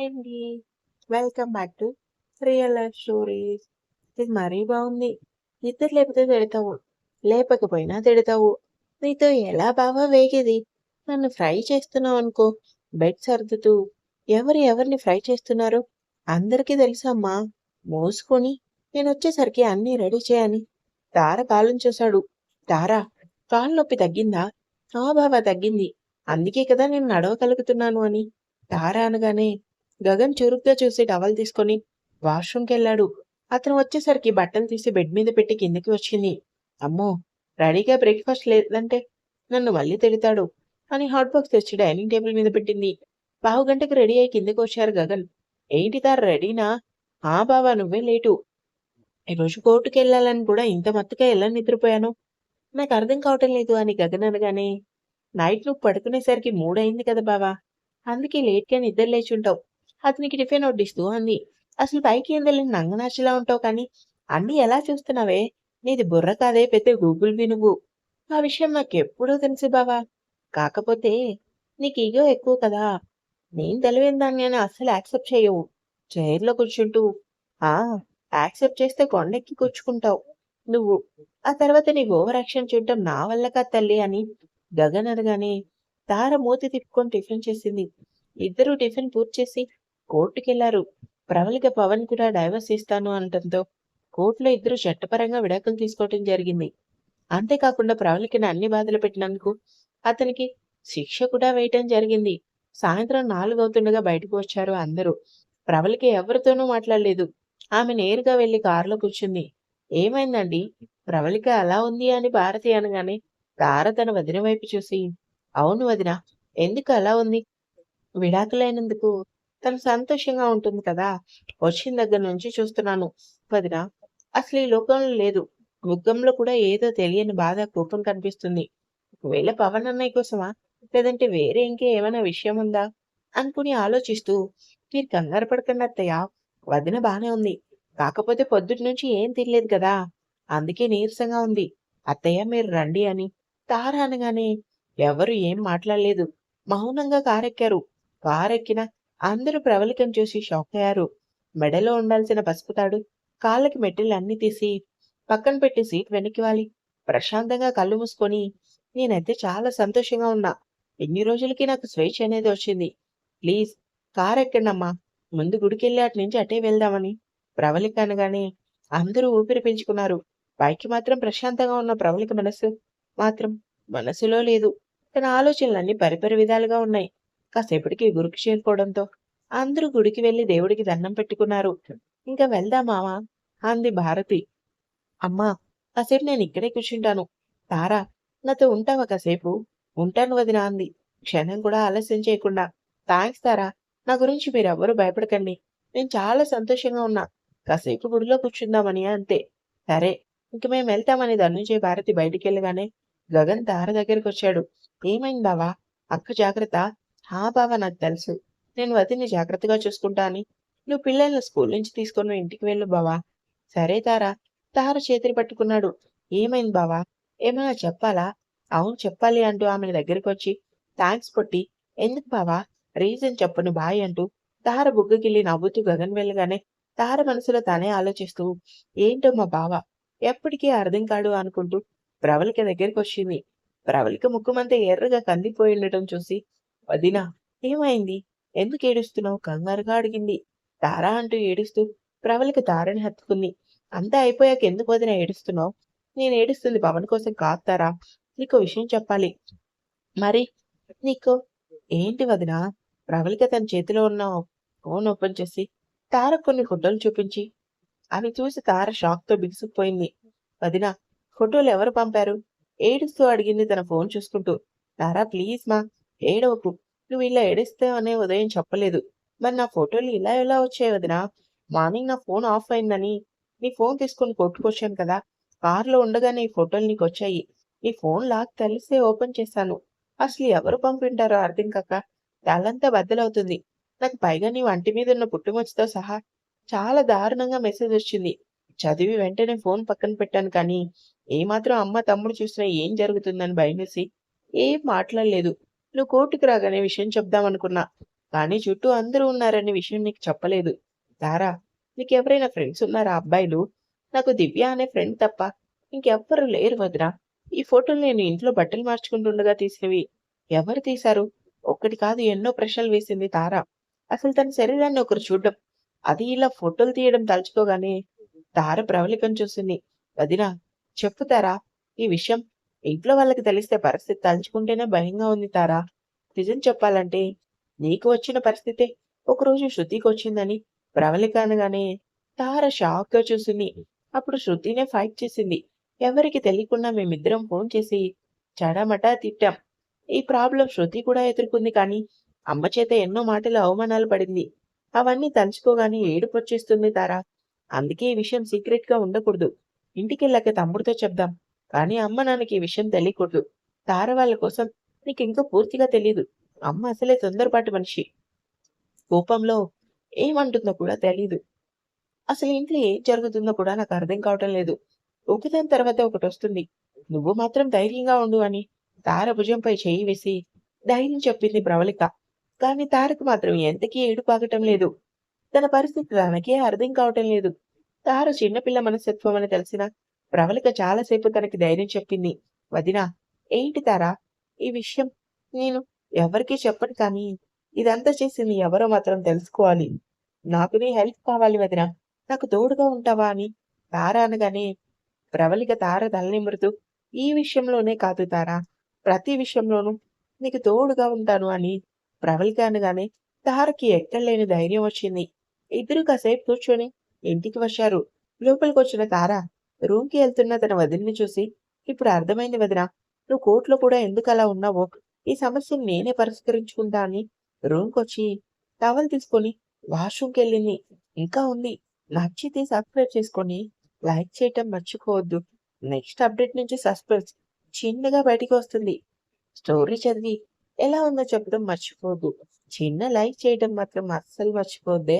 Hi అండి. Welcome back to real life stories. ఇది మరీ బాగుంది నిద్ర లేపితే తిడతావు. లేపకపోయినా తిడతావు. నీతో ఎలా బావా వేగేది? నన్ను ఫ్రై చేస్తున్నావనుకో, బెడ్ సర్దుతూ ఎవరు ఎవరిని ఫ్రై చేస్తున్నారు అందరికీ తెలుసమ్మా. మోసుకొని నేను వచ్చేసరికి అన్నీ రెడీ చేయని. తార కాళ్ళని చూశాడు. తారా, కాలు నొప్పి తగ్గిందా? ఆ బావ తగ్గింది. అందుకే కదా నేను నడవగలుగుతున్నాను అని. తారా అనగానే గగన్ చురుగ్గా చూసి టవల్ తీసుకొని వాష్రూమ్‌కెళ్ళాడు. అతను వచ్చేసరికి బట్టలు తీసి బెడ్ మీద పెట్టి కిందకి వచ్చింది. అమ్మో! రెడీగా బ్రేక్‌ఫాస్ట్ లేదంటే నన్ను మళ్ళీ తిడతాడు అని హాట్ బాక్స్ తెచ్చి డైనింగ్ టేబుల్ మీద పెట్టింది. పావుగంటకి రెడీ అయి కిందకొచ్చారు గగన్. ఏంటి తారు రెడీనా? ఆ బావ నువ్వే లేటు. ఈరోజు కోర్టుకెళ్ళాలని కూడా ఇంత మత్తుగా ఎలా నిద్రపోయాను? నాకు అర్థం కావటం లేదు అని గగన్ అనగానే నైట్ నువ్వు పడుకునేసరికి మూడయింది కదా బావా! అందుకే లేట్‌గా నిద్ర లేచుంటావు. అతనికి టిఫిన్ వడ్డిస్తూ అంది. అసలు పైకి ఏందెళ్ళిన నంగనాచిలా ఉంటావు కానీ అన్నీ ఎలా చూస్తున్నావే? నీది బుర్ర కాదే పెద్ద గూగుల్ నువ్వు. ఆ విషయం నాకెప్పుడో తెలుసు బావా! కాకపోతే నీకు ఈగో ఎక్కువ కదా! నేను తెలివైన దాన్ని అని అస్సలు యాక్సెప్ట్ చేయవు చైర్‌లో కూర్చుంటూ ఆ! యాక్సెప్ట్ చేస్తే కొండెక్కి కూర్చుకుంటావు నువ్వు. ఆ తర్వాత నీ ఓవర్ యాక్షన్ చూడటం నా వల్ల కా తల్లి అని గగన్ అనగానే తార మూతి తిప్పుకొని టిఫిన్ చేసింది. ఇద్దరూ టిఫిన్ పూర్తి చేసి కోర్టుకెళ్ళారు. ప్రవళిక పవన్ కూడా డైవర్స్ ఇస్తాను అనటంతో కోర్టులో ఇద్దరు చట్టపరంగా విడాకులు తీసుకోవటం జరిగింది. అంతేకాకుండా ప్రవళికను అన్ని బాధలు పెట్టినందుకు అతనికి శిక్ష కూడా వేయటం జరిగింది. సాయంత్రం నాలుగవుతుండగా బయటకు వచ్చారు అందరూ. ప్రవళిక ఎవరితోనూ మాట్లాడలేదు. ఆమె నేరుగా వెళ్ళి కారులో కూర్చుంది. ఏమైందండి? ప్రవళిక అలా ఉంది అని భారతి అనగానే తార తన వదిన వైపు చూసి అవును వదినా! ఎందుకు అలా ఉంది? విడాకులైనందుకు తను సంతోషంగా ఉంటుంది కదా! వచ్చిన దగ్గర నుంచి చూస్తున్నాను వదిన అసలు ఈ లోకంలో లేదు. ముఖంలో కూడా ఏదో తెలియని బాధ, కోపం కనిపిస్తుంది. ఒకవేళ పవన్ అన్నయ్య కోసమా? లేదంటే వేరే ఇంకే ఏమైనా విషయం ఉందా? అనుకుని ఆలోచిస్తూ మీరు కంగారు పడకండి అత్తయ్య. వదిన బానే ఉంది. కాకపోతే పొద్దుటి ఏం తినలేదు కదా! అందుకే నీరసంగా ఉంది. అత్తయ్య మీరు రండి అని తార అనగానే ఎవరు ఏం మాట్లాడలేదు. మౌనంగా కారెక్కారు. కారెక్కిన అందరూ ప్రవళికం చూసి షాక్ అయ్యారు మెడలో ఉండాల్సిన పసుపు తాడు, కాళ్ళకి మెట్టెలన్నీ తీసి పక్కన పెట్టి సీట్ వెనక్కి వాలి ప్రశాంతంగా కళ్ళు మూసుకొని నేనైతే చాలా సంతోషంగా ఉన్నా. ఎన్ని రోజులకి నాకు స్వేచ్ఛ అనేది వచ్చింది. ప్లీజ్ కార్ ఎక్కండమ్మా ముందు గుడికెళ్ళి అటు నుంచి అటే వెళ్దామని ప్రవళిక అనగానే అందరూ ఊపిరి పీల్చుకున్నారు. పైకి మాత్రం ప్రశాంతంగా ఉన్న ప్రవళిక మనస్సు మాత్రం మనసులో లేదు. తన ఆలోచనలన్నీ పరిపరి విధాలుగా ఉన్నాయి. కాసేపటికి గురికి చేరుకోవడంతో అందరూ గుడికి వెళ్ళి దేవుడికి దండం పెట్టుకున్నారు. ఇంకా వెళ్దాం మావా అంది భారతి. అమ్మా కాసేపు నేను ఇక్కడే కూర్చుంటాను. తారా నాతో ఉంటావా కాసేపు? ఉంటాను వదినా అంది. క్షణం కూడా ఆలస్యం చేయకుండా. థాంక్స్ తారా! నా గురించి మీరెవ్వరూ భయపడకండి. నేను చాలా సంతోషంగా ఉన్నా. కాసేపు గుడిలో కూర్చుందామని అంతే. సరే ఇంక మేము వెళ్తామని ధనుంజయ్ భారతి బయటికెళ్ళగానే గగన్ తార దగ్గరికి వచ్చాడు ఏమైందావా అక్క జాగ్రత్త. హా బావ నాకు తెలుసు. నేను వతిని జాగ్రత్తగా చూసుకుంటా అని. నువ్వు పిల్లల్ని స్కూల్ నుంచి తీసుకొని ఇంటికి వెళ్ళు బావా. సరే తారా. తార చేతిని పట్టుకున్నాడు. ఏమైంది బావా? ఏమైనా చెప్పాలా? అవును చెప్పాలి అంటూ ఆమె దగ్గరికి వచ్చి థాంక్స్ పొట్టి. ఎందుకు బావా? రీజన్ చెప్పను బాయ్ అంటూ తార బుగ్గకిల్లి నవ్వుతూ గగన్ వెళ్ళగానే తార మనసులో తానే ఆలోచిస్తూ ఏంటో మా బావ ఎప్పటికీ అర్థం కాడు అనుకుంటూ ప్రవళిక దగ్గరికొచ్చింది. ప్రవళిక ముక్కుమంతా ఎర్రగా కందిపోయి ఉండటం చూసి వదినా ఏమైంది? ఎందుకు ఏడుస్తున్నావు? కంగారుగా అడిగింది. తారా అంటూ ఏడుస్తూ ప్రవళిక తారని హత్తుకుంది. అంతా అయిపోయాక ఎందుకు వదినా ఏడుస్తున్నావు? నేను ఏడుస్తుంది పవన్ కోసం కాదు తారా. విషయం చెప్పాలి. మరి నీకు ఏంటి వదినా? ప్రవళిక తన చేతిలో ఉన్న ఫోన్ ఓపెన్ చేసి తార కొన్ని ఫోటోలు చూపించి అవి చూసి తార షాక్‌తో బిగుసుకుపోయింది. వదినా ఫోటోలు ఎవరు పంపారు? ఏడుస్తూ అడిగింది తన ఫోన్ చూసుకుంటూ. తారా ప్లీజ్ మా ఏడవకు. నువ్వు ఇలా ఏడుస్తావనే ఉదయం చెప్పలేదు. మరి నా ఫోటోలు ఇలా ఎలా వచ్చాయి వదినా? మార్నింగ్ నా ఫోన్ ఆఫ్ అయిందని నీ ఫోన్ తీసుకొని కొట్టుకొచ్చాను కదా! కారులో ఉండగానే ఈ ఫోటోలు నీకు వచ్చాయి నీ ఫోన్ లాక్ తెలిసే ఓపెన్ చేశాను. అసలు ఎవరు పంపింటారో అర్థం కాక తలంతా బద్దలవుతుంది. నాకు పైగా నీ వంటి మీద ఉన్న పుట్టుమచ్చతో సహా చాలా దారుణంగా మెసేజ్ వచ్చింది. చదివి వెంటనే ఫోన్ పక్కన పెట్టాను కానీ ఏమాత్రం అమ్మ, తమ్ముడు చూసినా ఏం జరుగుతుందని భయమేసి ఏం మాట్లాడలేదు. నువ్వు కోర్టుకి రాగానే విషయం చెప్దామనుకున్నా. కానీ చుట్టూ అందరూ ఉన్నారనే విషయం నీకు చెప్పలేదు. దారా నీకెవరైనా ఫ్రెండ్స్ ఉన్నారా అబ్బాయిలు? నాకు దివ్య అనే ఫ్రెండ్ తప్ప ఇంకెవ్వరు లేరు వదినా. ఈ ఫోటోలు నేను ఇంట్లో బట్టలు మార్చుకుంటుండగా తీసినవి. ఎవరు తీశారు? ఒక్కటి కాదు ఎన్నో ప్రశ్నలు వేసింది తారా. అసలు తన శరీరాన్ని ఒకరు చూడడం. అది ఇలా ఫోటోలు తీయడం తలుచుకోగానే తార ప్రవళికం చూసింది. వదినా చెప్పుతారా ఈ విషయం ఇంట్లో వాళ్ళకి తెలిస్తే పరిస్థితి తలుచుకుంటేనే భయంగా ఉంది తారా. నిజం చెప్పాలంటే నీకు వచ్చిన పరిస్థితే ఒకరోజు శృతికి వచ్చిందని ప్రవళిక అనగానే తార షాక్గా చూసింది. అప్పుడు శృతినే ఫైట్ చేసింది. ఎవరికి తెలియకుండా మేమిద్దరం ఫోన్ చేసి చడమటా తిట్టాం. ఈ ప్రాబ్లం శృతి కూడా ఎదుర్కొంది కానీ అమ్మ చేత ఎన్నో మాటలు అవమానాలు పడింది. అవన్నీ తలుచుకోగానే ఏడుపు వచ్చేస్తుంది తారా. అందుకే ఈ విషయం సీక్రెట్గా ఉండకూడదు. ఇంటికెళ్ళాక తమ్ముడితో చెప్దాం. కానీ అమ్మ నాన్నకి ఈ విషయం తెలియకూడదు. తార వాళ్ళ కోసం నీకు ఇంకా పూర్తిగా తెలియదు అమ్మ అసలే తొందరపాటు మనిషి. కోపంలో ఏమంటుందో కూడా తెలియదు అసలు ఇంట్లో ఏం జరుగుతుందో కూడా నాకు అర్థం కావటం లేదు. ఒకదాని తర్వాత ఒకటి వస్తుంది. నువ్వు మాత్రం ధైర్యంగా ఉండు అని తార భుజంపై చేయి వేసి ధైర్యం చెప్పింది ప్రవళిక. కానీ తారకు మాత్రం ఎంతకీ ఏడుపాగటం లేదు. తన పరిస్థితి తనకే అర్థం కావటం లేదు. తార చిన్నపిల్ల మనస్తత్వం అని తెలిసినా ప్రవళిక చాలాసేపు తనకి ధైర్యం చెప్పింది. వదినా ఏంటి తారా? ఈ విషయం నేను ఎవరికీ చెప్పను కానీ ఇదంతా చేసింది ఎవరో మాత్రం తెలుసుకోవాలి. నాకు నీ హెల్ప్ కావాలి వదినా. నాకు తోడుగా ఉంటావా అని తార అనగానే ప్రవళిక తార తలనిమురుతూ ఈ విషయంలోనే కాదు తారా. ప్రతి విషయంలోనూ నీకు తోడుగా ఉంటాను అని ప్రవళిక అనగానే తారకి ఎక్కడలేని ధైర్యం వచ్చింది. ఇద్దరు కాసేపు కూర్చొని ఇంటికి వచ్చారు. లోపలికి వచ్చిన తార రూమ్కి వెళ్తున్న తన వదిలిని చూసి ఇప్పుడు అర్థమైంది వదిన నువ్వు కోర్టులో కూడా ఎందుకు అలా ఉన్నావో? ఈ సమస్యను నేనే పరిష్కరించుకుంటా అని రూమ్కి వచ్చి టవల్ తీసుకొని వాష్రూమ్కి వెళ్ళింది. ఇంకా ఉంది. నచ్చితే సబ్స్క్రైబ్ చేసుకొని లైక్ చేయటం మర్చిపోవద్దు. నెక్స్ట్ అప్డేట్ నుంచి సస్పెన్స్ చిన్నగా బయటికి వస్తుంది. స్టోరీ చదివి ఎలా ఉందో చెప్పడం మర్చిపోవద్దు. చిన్న లైక్ చేయడం మాత్రం అస్సలు మర్చిపోద్దే.